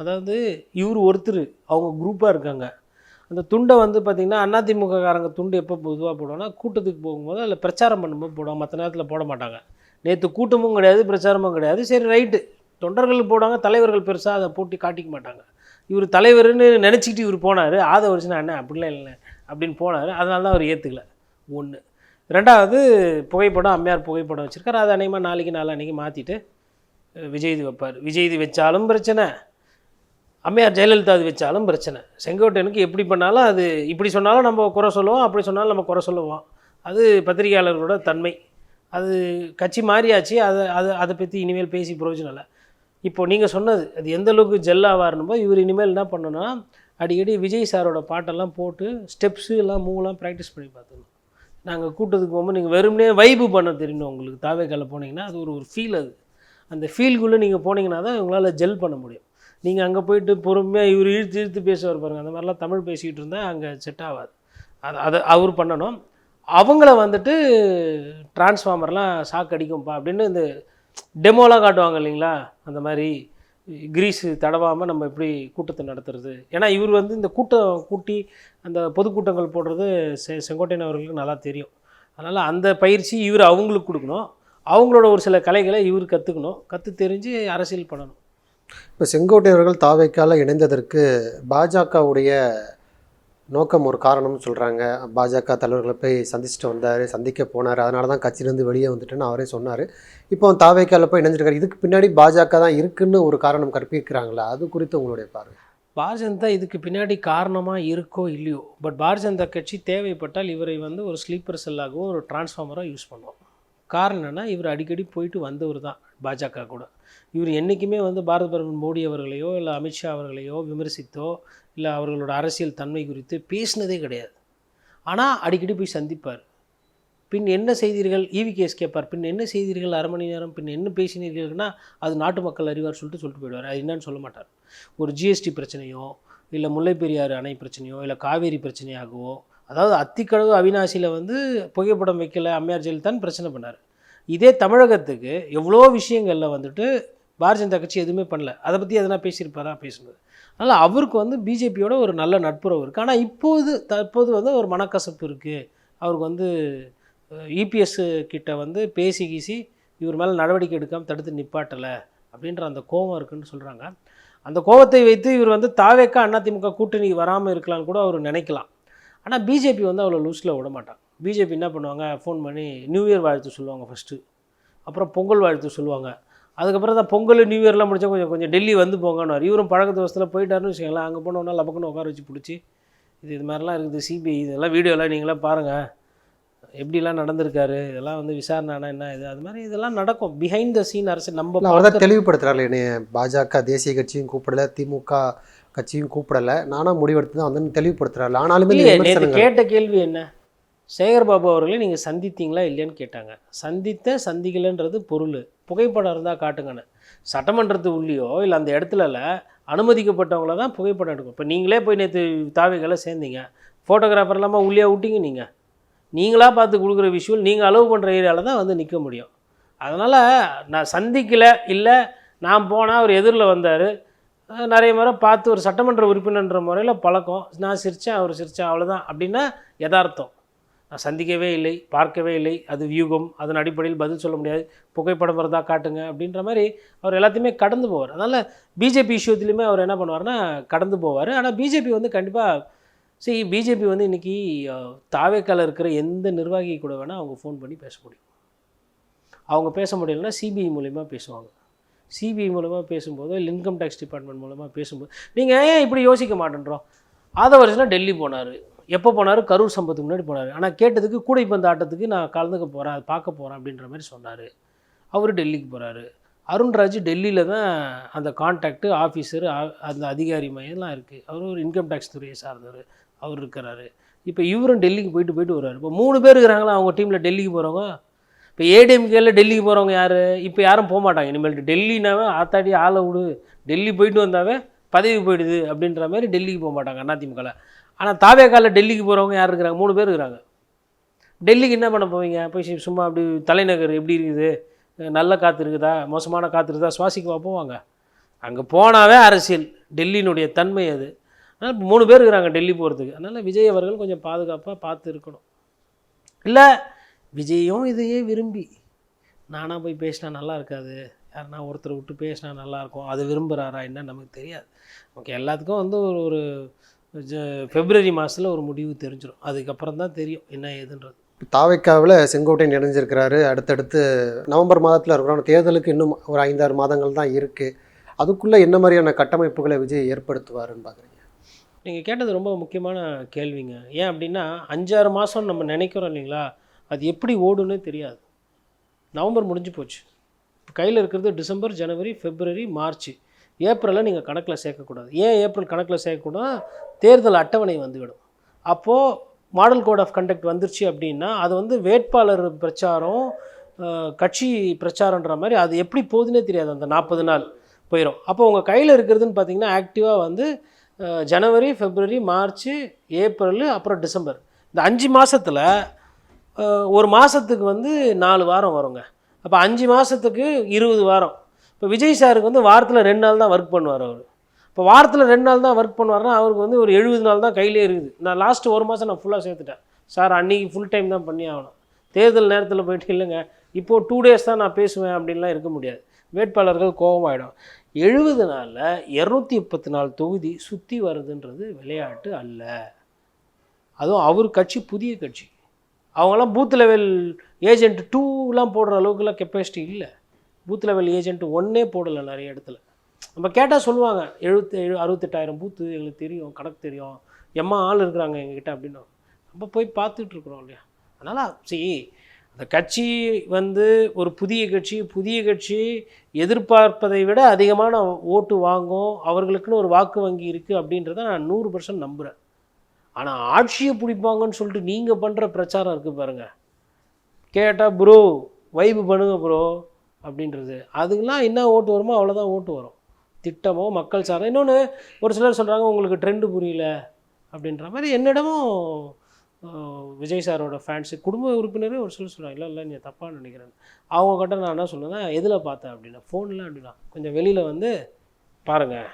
அதாவது இவர் ஒருத்தர் அவங்க குரூப்பாக இருக்காங்க. அந்த துண்டை வந்து பார்த்திங்கன்னா அதிமுக காரங்க துண்டு எப்போ பொதுவாக போடுவாங்கன்னா கூட்டத்துக்கு போகும்போது அதில் பிரச்சாரம் பண்ணும்போது போடுவாங்க. மற்ற நேரத்தில் போட மாட்டாங்க. நேற்று கூட்டமும் கிடையாது பிரச்சாரமும் கிடையாது. சரி ரைட்டு. தொண்டர்கள் போடுவாங்க தலைவர்கள் பெருசாக அதை போட்டி காட்டிக்க மாட்டாங்க. இவர் தலைவர்னு நினச்சிக்கிட்டு இவர் போனார். ஆத வருஷம் என்ன அப்படிலாம் இல்லை அப்படின்னு போனார். அதனால தான் அவர் ஏற்றுக்கல ஒன்று ரெண்டாவது புகைப்படம் அம்மையார் புகைப்படம் வச்சுருக்காரு. அதை அநேகமாக நாளைக்கு நாளான்னைக்கு மாற்றிட்டு விஜய்து வைப்பார். விஜய்து வச்சாலும் பிரச்சனை. அம்மையார் ஜெயலலிதா அது வச்சாலும் பிரச்சனை. செங்கோட்டையனுக்கு எப்படி பண்ணாலும் அது இப்படி சொன்னாலும் நம்ம குறை சொல்லுவோம் அப்படி சொன்னாலும் நம்ம குறை சொல்லுவோம். அது பத்திரிகையாளர்களோட தன்மை. அது கட்சி மாறியாச்சு. அதை அதை அதை பற்றி இனிமேல் பேசி பிரயோஜனம் இல்லை. இப்போ நீங்கள் சொன்னது அது எந்த அளவுக்கு ஜெல்லாவாருன்னு இவர் இனிமேல் என்ன பண்ணணும்னா அடிக்கடி விஜய் சாரோட பாட்டெல்லாம் போட்டு ஸ்டெப்ஸு எல்லாம் மூவெல்லாம் ப்ராக்டிஸ் பண்ணி பார்த்துக்கணும். நாங்கள் கூட்டத்துக்கு போகும்போது நீங்கள் வெறுமனே வைப்பு பண்ண தெரியணும் உங்களுக்கு. தாவேக்கால போனீங்கன்னா அது ஒரு ஒரு ஃபீல் அது. அந்த ஃபீல்குள்ளே நீங்கள் போனீங்கன்னா தான் உங்களால் ஜெல் பண்ண முடியும். நீங்கள் அங்கே போயிட்டு பொறுமையாக இவர் இழுத்து இழுத்து பேசுவார் பாருங்க. அந்த மாதிரிலாம் தமிழ் பேசிக்கிட்டு இருந்தால் அங்கே செட் ஆகாது அது அதை அவர் பண்ணணும். அவங்கள வந்துட்டு டிரான்ஸ்ஃபார்மர்லாம் ஷாக் அடிக்கும்ப்பா அப்படின்னு இந்த டெமோலாம் காட்டுவாங்க இல்லைங்களா? அந்த மாதிரி கிரீஸ் தடவாமல் நம்ம எப்படி கூட்டத்தை நடத்துறது? ஏன்னா இவர் வந்து இந்த கூட்டம் கூட்டி அந்த பொதுக்கூட்டங்கள் போடுறது செ செங்கோட்டையன் அவர்களுக்கு நல்லா தெரியும். அதனால் அந்த பயிற்சி இவர் அவங்களுக்கு கொடுக்கணும். அவங்களோட ஒரு சில கலைகளை இவர் கற்றுக்கணும் கற்று தெரிஞ்சு அரசியல் பண்ணணும். இப்போ செங்கோட்டையர்கள் தாவைக்கால இணைந்ததற்கு பாஜகவுடைய நோக்கம் ஒரு காரணம்னு சொல்கிறாங்க பாஜக தலைவர்களை போய் சந்திச்சுட்டு வந்தார் சந்திக்க போனார். அதனால தான் கட்சியிலேருந்து வெளியே வந்துட்டுன்னு அவரே சொன்னார். இப்போ தாவேக்கால போய் இணைஞ்சிருக்காரு. இதுக்கு பின்னாடி பாஜக தான் இருக்குன்னு ஒரு காரணம் கற்பிக்கிறாங்களா? அது குறித்து உங்களுடைய பார்வை. பாரதிய இதுக்கு பின்னாடி காரணமாக இருக்கோ இல்லையோ பட் பாரதிய கட்சி தேவைப்பட்டால் இவரை வந்து ஒரு ஸ்லீப்பர் செல்லாகவும் ஒரு டிரான்ஸ்ஃபார்மராக யூஸ் பண்ணுவோம். காரணம் என்னன்னா இவர் அடிக்கடி போயிட்டு வந்தவர் தான் பாஜக கூட. இவர் என்றைக்குமே வந்து பாரத பிரதமர் மோடி அவர்களையோ இல்லை அமித்ஷா அவர்களையோ விமர்சித்தோ இல்லை அவர்களோட அரசியல் தன்மை குறித்து பேசினதே கிடையாது. ஆனால் அடிக்கடி போய் சந்திப்பார். பின் என்ன செய்தீர்கள்? ஈவி கேஸ் கேட்பார். பின் என்ன செய்தீர்கள்? அரை மணி நேரம் பின் என்ன பேசினீர்கள்னா அது நாட்டு மக்கள் அறிவார் சொல்லிட்டு சொல்லிட்டு போயிடுவார். அது என்னன்னு சொல்ல மாட்டார். ஒரு ஜிஎஸ்டி பிரச்சனையோ இல்லை முல்லைப்பெரியாறு அணை பிரச்சனையோ இல்லை காவேரி பிரச்சனையாகவோ அதாவது அத்திக்கடவு அவினாசியில் வந்து புகைப்படம் வைக்கல அம்மையார் ஜெயலலிதான் பிரச்சனை பண்ணார். இதே தமிழகத்துக்கு எவ்வளோ விஷயங்களில் வந்துட்டு பாரதிய ஜனதா கட்சி எதுவுமே பண்ணல. அதை பற்றி எதனா பேசியிருப்பாரா? பேசுனது. அதனால் அவருக்கு வந்து பிஜேபியோட ஒரு நல்ல நட்புறவு இருக்குது ஆனால் இப்போது தற்போது வந்து ஒரு மனக்கசப்பு இருக்குது அவருக்கு வந்து இபிஎஸ் கிட்ட வந்து பேசி கீசி இவர் மேலே நடவடிக்கை எடுக்காமல் தடுத்து நிப்பாட்டலை அப்படின்ற அந்த கோபம் இருக்குன்னு சொல்கிறாங்க அந்த கோபத்தை வைத்து இவர் வந்து தாவேக்கா அதிமுக கூட்டணி வராமல் இருக்கலாம்னு கூட அவர் நினைக்கலாம். ஆனால் பிஜேபி வந்து அவ்வளோ லூஸில் விட மாட்டாங்க பிஜேபி என்ன பண்ணுவாங்க? ஃபோன் பண்ணி நியூ இயர் வாழ்த்து சொல்லுவாங்க ஃபஸ்ட்டு அப்புறம் பொங்கல் வாழ்த்து சொல்லுவாங்க. அதுக்கப்புறம் தான் பொங்கல் நியூ இயர்லாம் முடிச்சா கொஞ்சம் கொஞ்சம் டெல்லி வந்து போங்கன்னு இவரும் பழக்கத்து வருஷத்தில் போயிட்டாருன்னு வச்சுக்கலாம் அங்கே போனோன்னா லபக்குன்னு உட்கார வச்சு பிடிச்சி இது இது மாதிரிலாம் இருக்குது சிபிஐ இதெல்லாம் வீடியோலாம் நீங்களாம் பாருங்கள் எப்படிலாம் நடந்திருக்காரு இதெல்லாம் வந்து விசாரணை ஆனா என்ன இது அது மாதிரி இதெல்லாம் நடக்கும். பிஹைண்ட் த சீன் அரசு நம்ம அவர் தான் தெளிவுபடுத்துறாரு என்னைய பாஜக தேசிய கட்சியும் கூப்பிடல திமுக கட்சியும் கூப்பிடல. நானா முடிவெடுத்து தான் வந்து தெளிவுபடுத்துறாரு. ஆனாலுமே நேற்று கேட்ட கேள்வி என்ன? சேகர் பாபு அவர்களை நீங்கள் சந்தித்தீங்களா இல்லையான்னு கேட்டாங்க. சந்தித்த சந்திக்கலைன்றது பொருள். புகைப்படம் இருந்தால் காட்டுங்கன்னு. சட்டமன்றத்து உள்ளியோ இல்லை அந்த இடத்துல அனுமதிக்கப்பட்டவங்கள தான் புகைப்படம் எடுக்கும். இப்போ நீங்களே போய் நேற்று தாவைகளை சேர்ந்தீங்க. ஃபோட்டோகிராஃபர் இல்லாமல் உள்ளே விட்டீங்க நீங்கள் நீங்களாக பார்த்து கொடுக்குற விஷுவல் நீங்கள் அலோவ் பண்ணுற ஏரியாவில் தான் வந்து நிற்க முடியும். அதனால் நான் சந்திக்கலை இல்லை நான் போனால் அவர் எதிரில் வந்தார். நிறைய முறை பார்த்து ஒரு சட்டமன்ற உறுப்பினர்ன்ற முறையில் பழக்கம். நான் சிரித்தேன் அவர் சிரித்தேன் அவ்வளோதான் அப்படின்னா யதார்த்தம். நான் சந்திக்கவே இல்லை பார்க்கவே இல்லை. அது வியூகம் அதன் அடிப்படையில் பதில் சொல்ல முடியாது. புகைப்படம் வருதா காட்டுங்க அப்படின்ற மாதிரி அவர் எல்லாத்தையுமே கடந்து போவார். அதனால் பிஜேபி இஷ்யூத்துலேயுமே அவர் என்ன பண்ணுவார்னா கடந்து போவார். ஆனால் பிஜேபி வந்து கண்டிப்பாக சரி பிஜேபி வந்து இன்றைக்கி தாவேக்கால இருக்கிற எந்த நிர்வாகி கூட வேணால் அவங்க ஃபோன் பண்ணி பேச முடியும். அவங்க பேச முடியலன்னா சிபிஐ மூலிமா பேசுவாங்க. சிபிஐ மூலமாக பேசும்போது இல்லை இன்கம் டேக்ஸ் டிபார்ட்மெண்ட் மூலமாக பேசும்போது நீங்கள் ஏன் இப்படி யோசிக்க மாட்டேன்றோம்? ஆதவர்ஸ்னா டெல்லி போனார். எப்போ போனார்? கரூர் சம்பத்துக்கு முன்னாடி போனார். ஆனால் கேட்டதுக்கு கூடைப்பந்து ஆட்டத்துக்கு நான் கலந்துக்க போகிறேன் அது பார்க்க போகிறேன் அப்படின்ற மாதிரி சொன்னார். அவர் டெல்லிக்கு போகிறாரு அருண்ராஜ் டெல்லியில் தான் அந்த கான்டாக்டு ஆஃபீஸர் அந்த அதிகாரி மையம்லாம் இருக்குது அவர் ஒரு இன்கம் டேக்ஸ் துறையை சார்ந்தவர். அவர் இருக்கிறாரு. இப்போ இவரும் டெல்லிக்கு போயிட்டு போயிட்டு வர்றாரு இப்போ மூணு பேர் இருக்கிறாங்களா? அவங்க டீமில் டெல்லிக்கு போகிறவங்க இப்போ ஏடிஎம்கேல டெல்லிக்கு போகிறவங்க யார்? இப்போ யாரும் போக மாட்டாங்க. இனிமேல் டெல்லினாவே ஆத்தாடி ஆளை விடு. டெல்லி போயிட்டு வந்தாவே பதவி போயிடுது அப்படின்ற மாதிரி டெல்லிக்கு போக மாட்டாங்க அதிமுகவில் ஆனால் தாவேக்கால டெல்லிக்கு போகிறவங்க யார் இருக்கிறாங்க? மூணு பேர் இருக்கிறாங்க. டெல்லிக்கு என்ன பண்ண போவீங்க? போய் சும்மா அப்படி தலைநகர் எப்படி இருக்குது? நல்ல காற்று இருக்குதா? மோசமான காற்று இருக்குதா? சுவாசிக்குவா போவாங்க? அங்கே போனாவே அரசியல். டெல்லியினுடைய தன்மை அது. அதனால் மூணு பேர் இருக்கிறாங்க டெல்லி போகிறதுக்கு அதனால் விஜய் அவர்கள் கொஞ்சம் பாதுகாப்பாக பார்த்து இருக்கணும். இல்லை விஜயும் இதையே விரும்பி. நானாக போய் பேசினா நல்லா இருக்காது. யாருன்னா ஒருத்தரை விட்டு பேசினா நல்லாயிருக்கும் அதை விரும்புகிறாரா என்ன நமக்கு தெரியாது. ஓகே எல்லாத்துக்கும் வந்து ஒரு ஒரு ஜ- பிப்ரவரி மாதத்தில் ஒரு முடிவு தெரிஞ்சிடும் அதுக்கப்புறம் தான் தெரியும் என்ன ஏதுன்றது. தாவைக்காவில் செங்கோட்டையன் இணைஞ்சிருக்கிறாரு அடுத்தடுத்து நவம்பர் மாதத்தில் இருக்கிறோம் தேர்தலுக்கு இன்னும் ஒரு ஐந்தாறு மாதங்கள் தான் இருக்குது அதுக்குள்ளே என்ன மாதிரியான கட்டமைப்புகளை விஜய் ஏற்படுத்துவாருன்னு பார்க்குறீங்க நீங்கள் கேட்டது ரொம்ப முக்கியமான கேள்விங்க. ஏன் அப்படின்னா அஞ்சாறு மாதம் நம்ம நினைக்கிறோம் இல்லைங்களா? அது எப்படி ஓடுன்னு தெரியாது. நவம்பர் முடிஞ்சு போச்சு. கையில் இருக்கிறது டிசம்பர் ஜனவரி பிப்ரவரி மார்ச் ஏப்ரலில் நீங்கள் கணக்கில் சேர்க்கக்கூடாது. ஏன் ஏப்ரல் கணக்கில் சேர்க்கக்கூடாது தேர்தல் அட்டவணை வந்துவிடும். அப்போது மாடல் கோட் ஆஃப் கண்டக்ட் வந்துருச்சு அப்படின்னா அது வந்து வேட்பாளர் பிரச்சாரம் கட்சி பிரச்சாரன்ற மாதிரி அது எப்படி போகுதுன்னே தெரியாது. அந்த நாற்பது நாள் போயிடும் அப்போ உங்கள் கையில் இருக்கிறதுன்னு பார்த்தீங்கன்னா ஆக்டிவாக வந்து ஜனவரி ஃபெப்ரவரி மார்ச் ஏப்ரல் அப்புறம் டிசம்பர். இந்த அஞ்சு மாதத்தில் ஒரு மாதத்துக்கு வந்து நாலு வாரம் வருங்க. அப்போ அஞ்சு மாதத்துக்கு இருபது வாரம். இப்போ விஜய் சாருக்கு வந்து வாரத்தில் ரெண்டு நாள் தான் ஒர்க் பண்ணுவார் அவர். இப்போ வாரத்தில் ரெண்டு நாள் தான் ஒர்க் பண்ணுவார்னா அவருக்கு வந்து ஒரு எழுபது நாள் தான் கையிலே இருக்குது. நான் லாஸ்ட்டு ஒரு மாதம் நான் ஃபுல்லாக சேர்த்துட்டேன். சார் அன்றைக்கி ஃபுல் டைம் தான் பண்ணி ஆகணும். தேர்தல் நேரத்தில் போயிட்டு இல்லைங்க. இப்போது டூ டேஸ் தான் நான் பேசுவேன் அப்படின்லாம் இருக்க முடியாது. வேட்பாளர்கள் கோபமாயிடும். எழுபது நாளில் இரநூத்தி முப்பத்தி நாலு தொகுதி சுற்றி வருதுன்றது விளையாட்டு அல்ல. அதுவும் அவர் கட்சி புதிய கட்சி. அவங்களாம் பூத் லெவல் ஏஜென்ட் டூலாம் போடுற அளவுக்குலாம் கெப்பாசிட்டி இல்லை. பூத் லெவல் ஏஜென்ட் ஒன்றே போடலை நிறைய இடத்துல. நம்ம கேட்டால் சொல்லுவாங்க எழுபத்தி எழு அறுபத்தெட்டாயிரம் பூத்து எங்களுக்கு தெரியும் கணக்கு தெரியும். எம்மா ஆள் இருக்கிறாங்க எங்ககிட்ட அப்படின்னா. நம்ம போய் பார்த்துட்ருக்குறோம் இல்லையா? அதனால் சரி அந்த கட்சி வந்து ஒரு புதிய கட்சி புதிய கட்சி எதிர்பார்ப்பதை விட அதிகமான ஓட்டு வாங்கும் அவர்களுக்குன்னு ஒரு வாக்கு வங்கி இருக்குது அப்படின்றத நான் நூறு பர்சன்ட் நம்புகிறேன் ஆனால் ஆட்சியை பிடிப்பாங்கன்னு சொல்லிட்டு நீங்கள் பண்ணுற பிரச்சாரம் இருக்குது பாருங்கள் கேட்டால் ப்ரோ வைப்பு பண்ணுங்க ப்ரோ. அப்படின்றது. அதுக்கெல்லாம் என்ன ஓட்டு வருமோ அவ்வளோதான் ஓட்டு வரும். திட்டமோ மக்கள் சார் இன்னொன்று ஒரு சிலர் சொல்கிறாங்க உங்களுக்கு ட்ரெண்டு புரியல. அப்படின்ற மாதிரி என்னிடமும் விஜய் சாரோட ஃபேன்ஸு குடும்ப உறுப்பினரே ஒரு சிலர் சொல்கிறாங்க இல்லை இல்லை நீ தப்பாக நினைக்கிறேன் அவங்க கிட்ட நான் என்ன சொன்னேன்னா எதில் பார்த்தேன்? அப்படின்னா ஃபோனில் அப்படின்னா கொஞ்சம் வெளியில் வந்து பாருங்கள்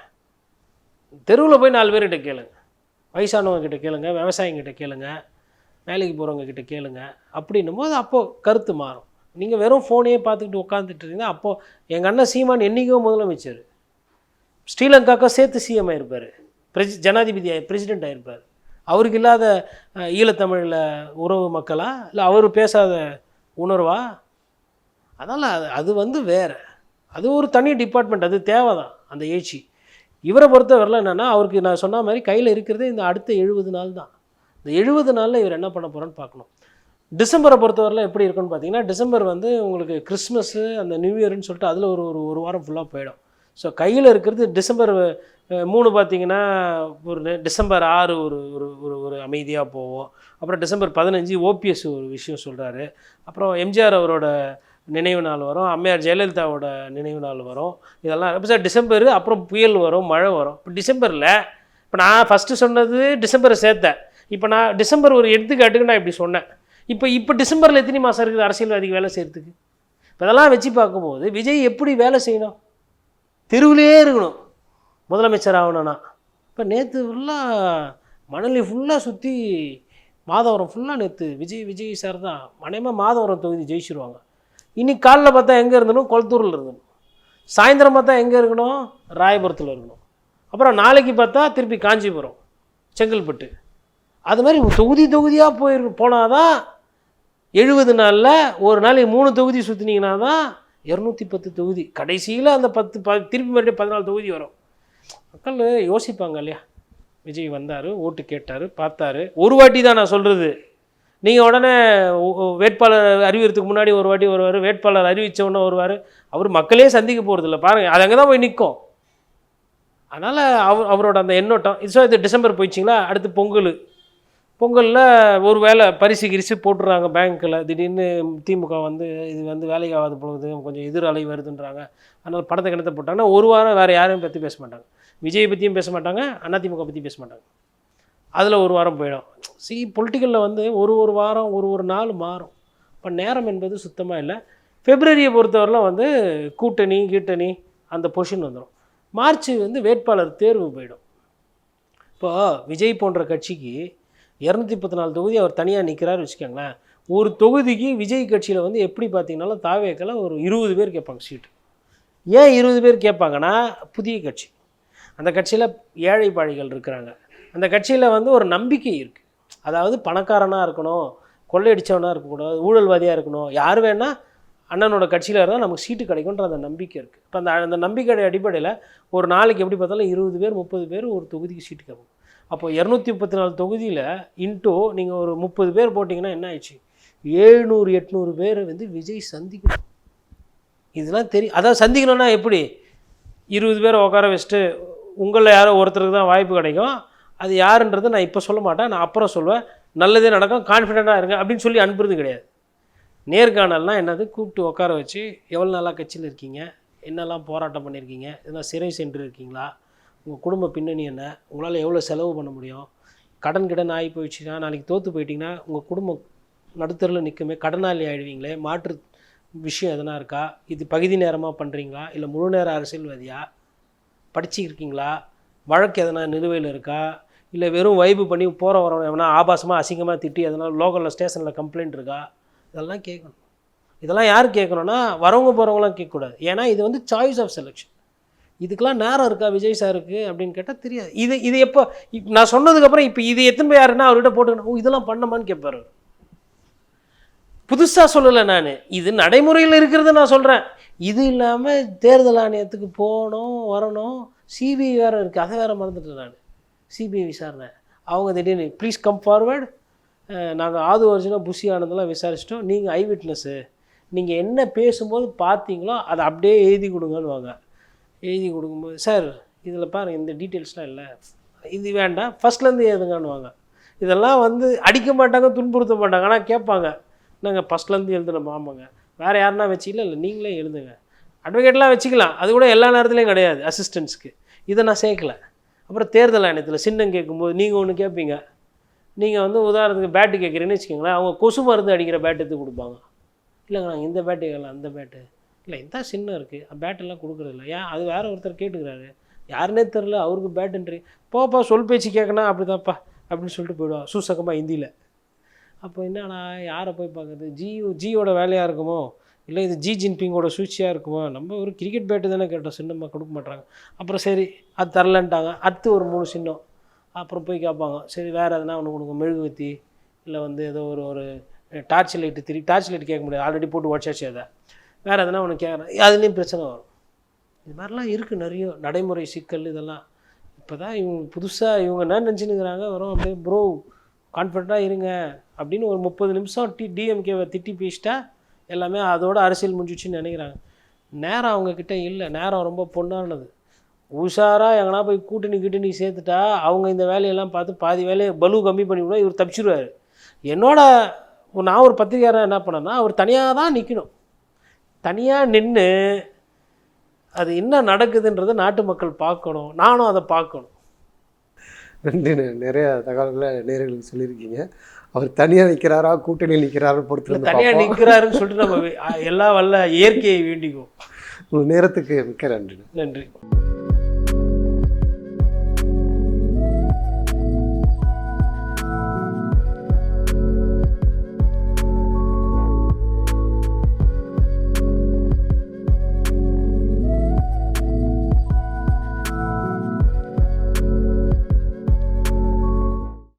தெருவில் போய் நாலு பேர்கிட்ட கேளுங்க. வயசானவங்க கிட்ட கேளுங்க விவசாயிங்கிட்ட கேளுங்க வேலைக்கு போகிறவங்க கிட்ட கேளுங்க. அப்படின்னும் போது அப்போது கருத்து மாறும். நீங்கள் வெறும் ஃபோனையே பார்த்துக்கிட்டு உட்காந்துட்டு இருந்தீங்க அப்போது எங்கள் அண்ணன் சீமான் என்றைக்கோ முதலமைச்சர். ஸ்ரீலங்காக்கா சேர்த்து சிஎம் ஆயிருப்பார். பிரசி ஜனாதிபதி பிரசிடென்ட் ஆயிருப்பார். அவருக்கு இல்லாத ஈழத்தமிழில் உறவு மக்களா? இல்லை அவர் பேசாத உணர்வா? அதனால் அது அது வந்து வேறு. அது ஒரு தனி டிபார்ட்மெண்ட் அது தேவை தான் அந்த ஏச்சி இவரை பொறுத்தவரையில் என்னென்னா அவருக்கு நான் சொன்ன மாதிரி கையில் இருக்கிறதே இந்த அடுத்த எழுபது நாள் தான் இந்த எழுபது நாளில் இவர் என்ன பண்ண போகிறோன்னு பார்க்கணும். டிசம்பரை பொறுத்தவரையில் எப்படி இருக்குன்னு பார்த்தீங்கன்னா டிசம்பர் வந்து உங்களுக்கு கிறிஸ்மஸ்ஸு அந்த நியூ இயர்னு சொல்லிட்டு அதில் ஒரு ஒரு ஒரு வாரம் ஃபுல்லாக போயிடும். ஸோ கையில் இருக்கிறது டிசம்பர் மூணு பார்த்தீங்கன்னா ஒரு டிசம்பர் ஆறு ஒரு ஒரு ஒரு ஒரு அமைதியாக போவோம். அப்புறம் டிசம்பர் பதினஞ்சு ஓபிஎஸ் ஒரு விஷயம் சொல்கிறாரு அப்புறம் எம்ஜிஆர் அவரோட நினைவு நாள் வரும். அம்மையார் ஜெயலலிதாவோட நினைவு நாள் வரும். இதெல்லாம் இப்போ சார் டிசம்பர் அப்புறம் புயல் வரும் மழை வரும். இப்போ டிசம்பரில் இப்போ நான் ஃபஸ்ட்டு சொன்னது டிசம்பரை சேர்த்தேன். இப்போ நான் டிசம்பர் ஒரு எடுத்துக்காட்டுக்கு நான் இப்படி சொன்னேன். இப்போ இப்போ டிசம்பரில் எத்தனை மாதம் இருக்குது அரசியல்வாதிக்கு வேலை செய்கிறதுக்கு இப்போ இதெல்லாம் வச்சு பார்க்கும்போது விஜய் எப்படி வேலை செய்யணும்? தெருவிலே இருக்கணும். முதலமைச்சர் ஆகணும்னா. இப்போ நேற்று ஃபுல்லாக மணலி ஃபுல்லாக சுற்றி மாதவரம் ஃபுல்லாக நேற்று விஜய் விஜய் சார் தான் மனையமாக மாதவரம் தொகுதி ஜெயிச்சிருவாங்க. இன்னைக்கு காலைல பார்த்தா எங்கே இருந்தணும் கொளத்தூரில் இருக்கணும் சாயந்தரம் பார்த்தா எங்கே இருக்கணும்? ராயபுரத்தில் இருக்கணும். அப்புறம் நாளைக்கு பார்த்தா திருப்பி காஞ்சிபுரம் செங்கல்பட்டு. அது மாதிரி தொகுதி தொகுதியாக போயிரு போனால் தான் எழுபது நாளில் ஒரு நாளைக்கு மூணு தொகுதி சுற்றினீங்கன்னா தான் இரநூத்தி பத்து தொகுதி. கடைசியில் அந்த பத்து ப திருப்பி மறுபடியும் பதினாலு தொகுதி வரும். மக்கள் யோசிப்பாங்க இல்லையா? விஜய் வந்தார் ஓட்டு கேட்டார் பார்த்தாரு. ஒரு வாட்டி தான் நான் சொல்கிறது நீங்கள் உடனே வேட்பாளர் அறிவிக்கிறதுக்கு முன்னாடி ஒரு வாட்டி வருவார் வேட்பாளர் அறிவித்த உடனே வருவார். அவர் மக்களே சந்திக்க போகிறதில்ல பாருங்கள் அது அங்கே தான் போய் நிற்கும் அதனால் அவர் அவரோட அந்த எண்ணோட்டம். ஸோ இது டிசம்பர் போயிடுச்சிங்களா? அடுத்து பொங்கல். பொங்கலில் ஒரு வேளை பரிசு கிரிசு போட்டுறாங்க பேங்க்கில் திடீர்னு திமுக வந்து இது வந்து வேலைக்கு ஆகாது போகுது கொஞ்சம் எதிர் அலை வருதுன்றாங்க. அதனால் படத்தை கிணத்த போட்டாங்கன்னா ஒரு வாரம் வேறு யாரையும் பற்றி பேச மாட்டாங்க. விஜய் பற்றியும் பேச மாட்டாங்க அதிமுக பற்றி பேச மாட்டாங்க. அதில் ஒரு வாரம் போயிடும். சி பொலிட்டிக்கலில் வந்து ஒரு ஒரு வாரம் ஒரு ஒரு நாள் மாறும். இப்போ நேரம் என்பது சுத்தமாக இல்லை. ஃபெப்ரவரியை பொறுத்தவரைலாம் வந்து கூட்டணி கீட்டணி அந்த பொசிஷன் வந்துடும் மார்ச் வந்து வேட்பாளர் தேர்வு போயிடும். இப்போ விஜய் போன்ற கட்சிக்கு இரநூத்தி பத்து நாலு தொகுதி அவர் தனியாக நிற்கிறாரு வச்சுக்கோங்களேன். ஒரு தொகுதிக்கு விஜய் கட்சியில் வந்து எப்படி பார்த்தீங்கன்னாலும் தாவேக்கில் ஒரு இருபது பேர் கேட்பாங்க சீட்டு ஏன் இருபது பேர் கேட்பாங்கன்னா புதிய கட்சி. அந்த கட்சியில் ஏழை பாழிகள் இருக்கிறாங்க. அந்த கட்சியில் வந்து ஒரு நம்பிக்கை இருக்குது அதாவது பணக்காரனாக இருக்கணும் கொள்ளையடிச்சவனாக இருக்கக்கூடாது ஊழல்வாதியாக இருக்கணும். யார் வேணால் அண்ணனோட கட்சியில் இருந்தால் நமக்கு சீட்டு கிடைக்குன்ற அந்த நம்பிக்கை இருக்குது இப்போ அந்த அந்த நம்பிக்கை அடிப்படையில் ஒரு நாளைக்கு எப்படி பார்த்தாலும் இருபது பேர் முப்பது பேர் ஒரு தொகுதிக்கு சீட்டு கேட்பாங்க. அப்போ இரநூத்தி முப்பத்தி நாலு தொகுதியில் இன்டூ நீங்கள் ஒரு முப்பது பேர் போட்டிங்கன்னா என்ன ஆயிடுச்சு? ஏழ்நூறு எட்நூறு பேர் வந்து விஜய் சந்திக்கணும். இதெல்லாம் தெரியும் அதான் சந்திக்கணும்னா எப்படி? இருபது பேரை உட்கார வச்சுட்டு உங்களில் யாரோ ஒருத்தருக்கு தான் வாய்ப்பு கிடைக்கும். அது யாருன்றது நான் இப்போ சொல்ல மாட்டேன். நான் அப்புறம் சொல்லுவேன் நல்லதே நடக்கும். கான்ஃபிடெண்ட்டாக இருங்க அப்படின்னு சொல்லி அனுப்புறது கிடையாது. நேர்காணல்னால் என்னது? கூப்பிட்டு உட்கார வச்சு எவ்வளோ நாளாக கட்சியில் இருக்கீங்க? என்னெல்லாம் போராட்டம் பண்ணியிருக்கீங்க? இதெல்லாம் சிறை சென்று இருக்கீங்களா உங்கள் குடும்ப பின்னணி என்ன? உங்களால் எவ்வளோ செலவு பண்ண முடியும்? கடன் கிடன் ஆகி போயிடுச்சுன்னா நாளைக்கு தோற்று போயிட்டீங்கன்னா உங்கள் குடும்பம் நடுத்தரில் நிற்குமே கடனாளி ஆயிடுவீங்களே மாற்று விஷயம் எதனா இருக்கா? இது பகுதி நேரமாக பண்ணுறீங்களா இல்லை முழு நேர அரசியல்வாதியா? படிச்சிருக்கீங்களா வழக்கு எதனா நிலுவையில் இருக்கா? இல்லை வெறும் வைப்பு பண்ணி போகிற வரவன் எவனா ஆபாசமாக அசிங்கமாக திட்டி எதனால் லோக்கலில் ஸ்டேஷனில் கம்ப்ளைண்ட் இருக்கா? இதெல்லாம் கேட்கணும் இதெல்லாம் யார் கேட்கணும்னா வரவங்க போகிறவங்களாம் கேட்கக்கூடாது ஏன்னா இது வந்து சாய்ஸ் ஆஃப் செலெக்ஷன் இதுக்கெல்லாம் நேரம் இருக்கா விஜய் சாருக்கு அப்படின்னு கேட்டால் தெரியாது. இது இது எப்போ இப் நான் சொன்னதுக்கப்புறம் இப்போ இது எத்தனை போய் யாருன்னா அவர்கிட்ட போட்டுக்கணும். ஓ இதெல்லாம் பண்ணமான்னு கேட்பாரு புதுசாக சொல்லலை நான். இது நடைமுறையில் இருக்கிறத நான் சொல்கிறேன் இது இல்லாமல் தேர்தல் ஆணையத்துக்கு போகணும் வரணும். சிபிஐ வேறு இருக்குது அதை வேறு மறந்துட்டேன் நான். சிபிஐ விசாரணை. அவங்க திடீர்னு ப்ளீஸ் கம் ஃபார்வர்டு நாங்கள் ஆது வருஷனாக புஷி ஆனதெல்லாம் விசாரிச்சிட்டோம். நீங்கள் ஐ விட்னஸ்ஸு நீங்கள் என்ன பேசும்போது பார்த்தீங்களோ அதை அப்படியே எழுதி கொடுங்கன்னு வாங்க எழுதி கொடுக்கும்போது சார் இதில் பாருங்கள் இந்த டீட்டெயில்ஸ்லாம் இல்லை. இது வேண்டாம். ஃபஸ்ட்லேருந்து எழுதுங்கன்னுவாங்க. இதெல்லாம் வந்து அடிக்க மாட்டாங்க துன்புறுத்த மாட்டாங்க. ஆனால் கேட்பாங்க நாங்கள் ஃபஸ்ட்லேருந்து எழுதுனோம் ஆமாங்க. வேறு யாருன்னா வச்சிக்கல இல்லை நீங்களே எழுதுங்க. அட்வொகேட்லாம் வச்சுக்கலாம். அது கூட எல்லா நேரத்துலையும் கிடையாது அசிஸ்டன்ஸ்க்கு இதை நான் சேர்க்கல. அப்புறம் தேர்தல் ஆணையத்தில் சின்னம் கேட்கும்போது நீங்கள் ஒன்று கேட்பீங்க. நீங்கள் வந்து உதாரணத்துக்கு பேட்டு கேட்குறீங்கன்னு வச்சுக்கோங்களேன் அவங்க கொசு மருந்து அடிக்கிற பேட் எடுத்து கொடுப்பாங்க. இல்லைங்க நாங்கள் இந்த பேட்டு கேட்கலாம் அந்த பேட்டு இல்லை இந்த சின்னம் இருக்குது பேட்டெல்லாம் கொடுக்குறதில்ல. ஏன்? அது வேறு ஒருத்தர் கேட்டுக்கிறாரு. யாருனே தெரில அவருக்கு பேட்டுன்றி போப்பா சொல் பேச்சு கேட்கணும் அப்படிதான்ப்பா அப்படின்னு சொல்லிட்டு போயிடுவான் சூசகமாக ஹிந்தியில். அப்போ என்னடா யாரை போய் பார்க்குறது? ஜியோ ஜியோட வேலையாக இருக்குமோ? இல்லை இது ஜி ஜின்பிங்கோட சூழ்ச்சியாக இருக்குமோ? நம்ம ஒரு கிரிக்கெட் பேட்டு தானே கேட்டோம். சின்னமாக கொடுக்க மாட்டாங்க. அப்புறம் சரி அது தரலன்ட்டாங்க. அத்து ஒரு மூணு சின்னம். அப்புறம் போய் கேட்பாங்க. சரி வேறு எதனா ஒன்று கொடுங்க. மெழுகுவத்தி இல்லை வந்து ஏதோ ஒரு ஒரு டார்ச் லைட்டு திரி டார்ச் லைட் கேட்க முடியாது. ஆல்ரெடி போட்டு உடச்சாச்சு அதை. வேறு எதனா ஒன்று கேட்குறேன் அதுலேயும் பிரச்சனை வரும். இது மாதிரிலாம் இருக்குது நிறைய. நடைமுறை சிக்கல் இதெல்லாம். இப்போ தான் இவங்க புதுசாக இவங்க என்ன நினச்சினுக்கிறாங்க வரும் அப்படியே ப்ரோ கான்ஃபிடண்ட்டாக இருங்க. அப்படின்னு ஒரு முப்பது நிமிஷம் டி டிஎம்கேவை திட்டி பேசிட்டா எல்லாமே அதோட அரசியல் முடிஞ்சிச்சுன்னு நினைக்கிறாங்க. நேரம் அவங்கக்கிட்ட இல்லை. நேரம் ரொம்ப பொண்ணானது. உஷாராக எங்கன்னா போய் கூட்டணி கிட்டணி சேர்த்துட்டா அவங்க இந்த வேலையெல்லாம் பார்த்து பாதி வேலையை பலு கம்மி பண்ணி விட இவர் தப்பிச்சிருவார். என்னோட நான் ஒரு பத்திரிகையாரன் என்ன பண்ணேன்னா அவர் தனியாக தான் நிற்கணும் தனியாக நின்று அது என்ன நடக்குதுன்றதை நாட்டு மக்கள் பார்க்கணும். நானும் அதை பார்க்கணும். ரெண்டு நெ- நிறைய தகவல்களை நேர்களுக்கு சொல்லியிருக்கீங்க. அவர் தனியாக நிற்கிறாரா கூட்டணியில் நிற்கிறாரா பொறுத்து தனியாக. நிற்கிறாருன்னு சொல்லிட்டு நம்ம எல்லா வல்ல இயற்கையை வேண்டிக்குவோம். உங்கள் நேரத்துக்கு மிக்க நன்றி. நன்றி.